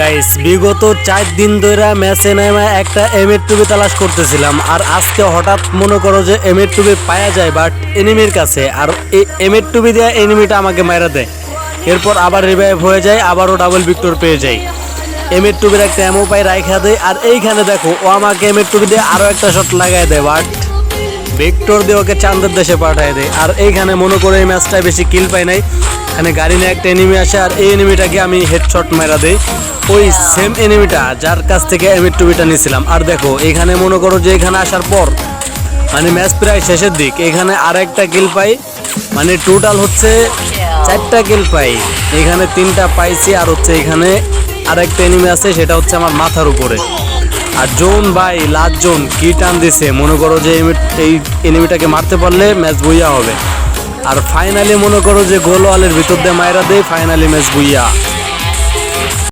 Guys বিগত চার দিন ধরে ম্যাচে নেমে একটা এমের টুবি তালাশ করতেছিলাম। আর আজকে হঠাৎ মনে করো যে এমের টুবি পাওয়া যায় বাট এনিমির কাছে। আর এই এমের টুবি দেওয়া এনিমিটা আমাকে মারা দেয়। এরপর আবার রিভাইভ হয়ে যায়, আবারও ডাবল ভিক্টর পেয়ে যাই এমের টুবির একটা এমও পাই রাইখা দেয়, আর এইখানে দেখো, ও আমাকে এমের টুবি দিয়ে আরও একটা শট লাগাই দেয় বাট ভিক্টর দিয়ে ওকে চান্দের দেশে পাঠায় দেয়। আর এইখানে মনে করে এই ম্যাচটায় বেশি কিল পাই নাই। এখানে গাড়ি নিয়ে একটা এনিমি আসে, আর এই এনিমিটাকে আমি হেডশট মেরা দেই। ওই সেম এনিমিটা যার কাছ থেকে আমি টুবিটা নিয়েছিলাম আর দেখো, এখানে মনে করো যে এখানে আসার পর মানে ম্যাচ প্রায় শেষের দিক। এখানে আর একটা কিল পাই মানে টোটাল হচ্ছে চারটা কিল পাই। এখানে তিনটা পাইছি, আর হচ্ছে এখানে আর একটা এনিমি আছে, সেটা হচ্ছে আমার মাথার উপরে। আর জোন ভাই, লাস্ট জোন, কি টান দিছে। মনে করো যে এমি- এই এনিমিটাকে মারতে পারলে ম্যাচ বইয়া হবে। আর ফাইনালি মনে করো যে গোলওয়ালের ভিতর দিয়ে মায়েরা দেয় ফাইনালি ম্যাচ বইয়া।